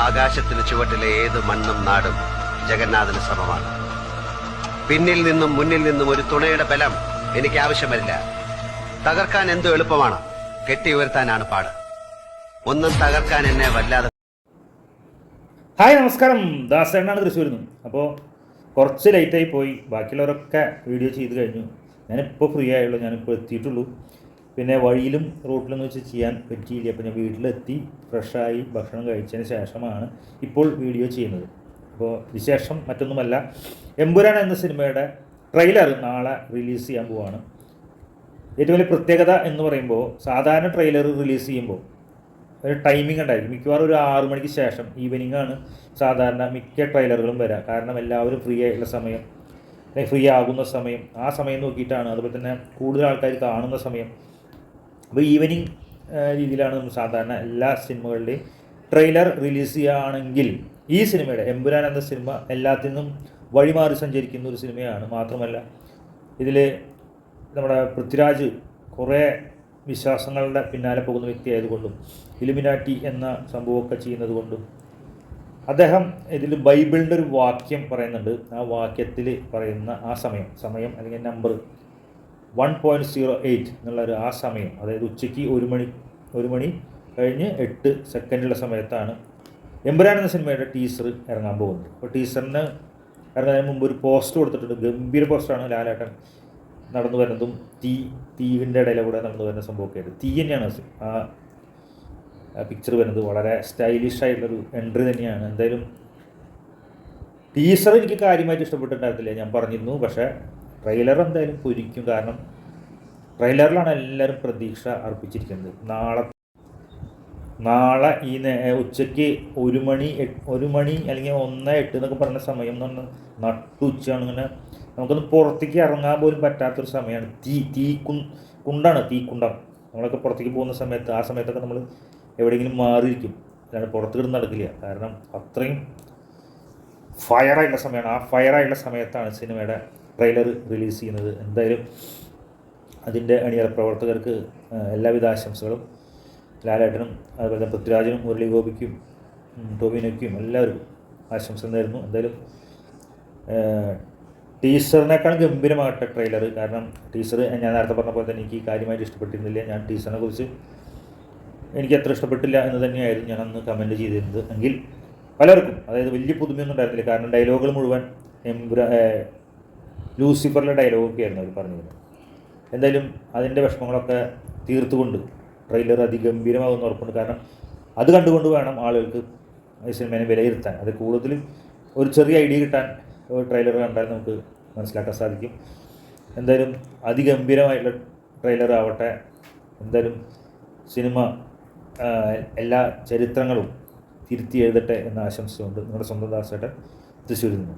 ആകാശത്തിന് ചുവട്ടിലെ ഏത് മണ്ണും നാടും ജഗന്നാഥന് സമമാണ്. പിന്നിൽ നിന്നും മുന്നിൽ നിന്നും ഒരു തുണയുടെ ബലം എനിക്ക് ആവശ്യമില്ല. തകർക്കാൻ എന്തു എളുപ്പമാണ്? കെട്ടി ഉയർത്താനാണ് പാട്. ഒന്നും തകർക്കാൻ എന്നെ വല്ലാതെ ഹായ് നമസ്കാരം. ദാസേണ്ണാണ് തൃശ്ശൂരിൽ അപ്പോൾ കുറച്ച് ലേറ്റായി പോയി. ബാക്കിയുള്ളവരൊക്കെ വീഡിയോ ചെയ്ത് കഴിഞ്ഞു. ഞാനിപ്പോൾ ഫ്രീ ആയുള്ളൂ. ഞാനിപ്പോൾ എത്തിയിട്ടുള്ളൂ. പിന്നെ വഴിയിലും റോട്ടിലൊന്നും വെച്ച് ചെയ്യാൻ പറ്റിയില്ല. അപ്പോൾ ഞാൻ വീട്ടിലെത്തി ഫ്രഷായി ഭക്ഷണം കഴിച്ചതിന് ശേഷമാണ് ഇപ്പോൾ വീഡിയോ ചെയ്യുന്നത്. അപ്പോൾ വിശേഷം മറ്റൊന്നുമല്ല. എമ്പുരാൻ എന്ന സിനിമയുടെ ട്രെയിലർ നാളെ റിലീസ് ചെയ്യാൻ പോവാണ്. ഏറ്റവും വലിയ പ്രത്യേകത എന്ന് പറയുമ്പോൾ സാധാരണ ട്രെയിലർ റിലീസ് ചെയ്യുമ്പോൾ ഒരു ടൈമിംഗ് ഉണ്ടായിരിക്കും. മിക്കവാറും ഒരു ആറു മണിക്ക് ശേഷം ഈവനിങ് ആണ് സാധാരണ മിക്ക ട്രെയിലറുകളും വരിക കാരണം എല്ലാവരും ഫ്രീ ആയിട്ടുള്ള സമയം ഫ്രീ ആകുന്ന സമയം ആ സമയം നോക്കിയിട്ടാണ്. അതുപോലെ തന്നെ കൂടുതൽ ആൾക്കാർ കാണുന്ന സമയം അപ്പോൾ ഈവനിങ് രീതിയിലാണ് നമ്മൾ സാധാരണ എല്ലാ സിനിമകളുടെയും ട്രെയിലർ റിലീസ് ചെയ്യുകയാണെങ്കിൽ ഈ സിനിമയുടെ എമ്പുരാൻ എന്ന സിനിമ എല്ലാത്തിൽ നിന്നും വഴിമാറി സഞ്ചരിക്കുന്ന ഒരു സിനിമയാണ് മാത്രമല്ല ഇതിൽ നമ്മുടെ പൃഥ്വിരാജ് കുറേ വിശ്വാസങ്ങളുടെ പിന്നാലെ പോകുന്ന വ്യക്തിയായതുകൊണ്ടും ഇലുമിനാറ്റി എന്ന സംഭവമൊക്കെ ചെയ്യുന്നത് കൊണ്ടും അദ്ദേഹം ഇതിൽ ബൈബിളിന്റെ ഒരു വാക്യം പറയുന്നുണ്ട്. ആ വാക്യത്തിൽ പറയുന്ന ആ സമയം സമയം അല്ലെങ്കിൽ number one point zero eight എന്നുള്ള ഒരു ആ സമയം അതായത് ഉച്ചയ്ക്ക് ഒരു മണി ഒരു മണി കഴിഞ്ഞ് എട്ട് സെക്കൻഡുള്ള സമയത്താണ് എമ്പുരാൻ എന്ന സിനിമയുടെ ടീസർ ഇറങ്ങാൻ പോകുന്നത്. അപ്പോൾ ടീസറിന് ഇറങ്ങുന്നതിന് മുമ്പ് ഒരു പോസ്റ്റ് കൊടുത്തിട്ടുണ്ട്. ഗംഭീര പോസ്റ്ററാണ് ലാലേട്ടൻ നടന്നു വരുന്നതും തീ തീവിന്റെ ഇടയിലൂടെ നടന്നു വരുന്ന സംഭവമൊക്കെ ആയിട്ട് തീ തന്നെയാണ് ആ പിക്ചർ വരുന്നത് വളരെ സ്റ്റൈലിഷ് ആയിട്ടുള്ളൊരു എൻട്രി തന്നെയാണ്. എന്തായാലും ടീസർ എനിക്ക് കാര്യമായിട്ട് ഇഷ്ടപ്പെട്ടിട്ടുണ്ടായിരുന്നില്ല ഞാൻ പറഞ്ഞിരുന്നു. പക്ഷേ ട്രെയിലർ എന്തായാലും പൊരിക്കും. കാരണം ട്രെയിലറിലാണ് എല്ലാവരും പ്രതീക്ഷ അർപ്പിച്ചിരിക്കുന്നത്. നാളെ നാളെ ഈ ഉച്ചയ്ക്ക് ഒരു മണി ഒരു മണി അല്ലെങ്കിൽ ഒന്ന് എട്ട് എന്നൊക്കെ പറഞ്ഞ സമയം എന്ന് പറഞ്ഞാൽ നട്ടുച്ചയാണ് ഇങ്ങനെ നമുക്കൊന്ന് പുറത്തേക്ക് ഇറങ്ങാൻ പോലും പറ്റാത്തൊരു സമയമാണ്. തീ തീ കുണ്ടാണ്. തീക്കുണ്ടം നമ്മളൊക്കെ പുറത്തേക്ക് പോകുന്ന സമയത്ത് ആ സമയത്തൊക്കെ നമ്മൾ എവിടെയെങ്കിലും മാറിയിരിക്കും. അല്ലാണ്ട് പുറത്ത് കിടന്ന് നടക്കില്ല. കാരണം അത്രയും ഫയറായിട്ടുള്ള സമയമാണ്. ആ ഫയറായിട്ടുള്ള സമയത്താണ് സിനിമയുടെ ട്രെയിലർ റിലീസ് ചെയ്യുന്നത്. എന്തായാലും അതിന്റെ അണിയറ പ്രവർത്തകർക്ക് എല്ലാവിധ ആശംസകളും. ലാലേട്ടനും അതുപോലെ തന്നെ പൃഥ്വിരാജനും മുരളി ഗോപിക്കും ടോബിനോയ്ക്കും എല്ലാവർക്കും ആശംസ നേരുന്നു. എന്തായാലും ടീച്ചറിനേക്കാൾ ഗംഭീരമാകട്ടെ ട്രെയിലർ. കാരണം ടീച്ചർ ഞാൻ നേരത്തെ പറഞ്ഞ പോലെ തന്നെ എനിക്ക് കാര്യമായിട്ട് ഇഷ്ടപ്പെട്ടിരുന്നില്ല. ഞാൻ ടീച്ചറിനെ കുറിച്ച് എനിക്ക് അത്ര ഇഷ്ടപ്പെട്ടില്ല എന്ന് തന്നെയായിരുന്നു ഞാൻ അന്ന് കമന്റ് ചെയ്തിരുന്നത്. എങ്കിൽ പലർക്കും അതായത് വലിയ പുതുമയൊന്നും ഉണ്ടായിരുന്നില്ല. കാരണം ഡയലോഗുകൾ മുഴുവൻ എംബ്ര ലൂസിഫറിലെ ഡയലോഗൊക്കെ ആയിരുന്നു അവർ പറഞ്ഞിരുന്നത്. എന്തായാലും അതിന്റെ വിഷമങ്ങളൊക്കെ തീർത്തുകൊണ്ട് ട്രെയിലർ അതിഗംഭീരമാകുമെന്ന് ഉറപ്പുണ്ട്. കാരണം അത് കണ്ടുകൊണ്ട് വേണം ആളുകൾക്ക് ഈ സിനിമേനെ വിലയിരുത്താൻ. അത് കൂടുതലും ഒരു ചെറിയ ഐഡിയ കിട്ടാൻ ഒരു ട്രെയിലർ കണ്ടാൽ നമുക്ക് മനസ്സിലാക്കാൻ സാധിക്കും. എന്തായാലും അതിഗംഭീരമായിട്ടുള്ള ട്രെയിലർ ആവട്ടെ. എന്തായാലും സിനിമ എല്ലാ ചരിത്രങ്ങളും തിരുത്തി എഴുതട്ടെ എന്ന ആശംസയുണ്ട്. നിങ്ങളുടെ സ്വന്തം ദാസേട്ടൻ തൃശ്ശൂരിൽ നിന്ന്.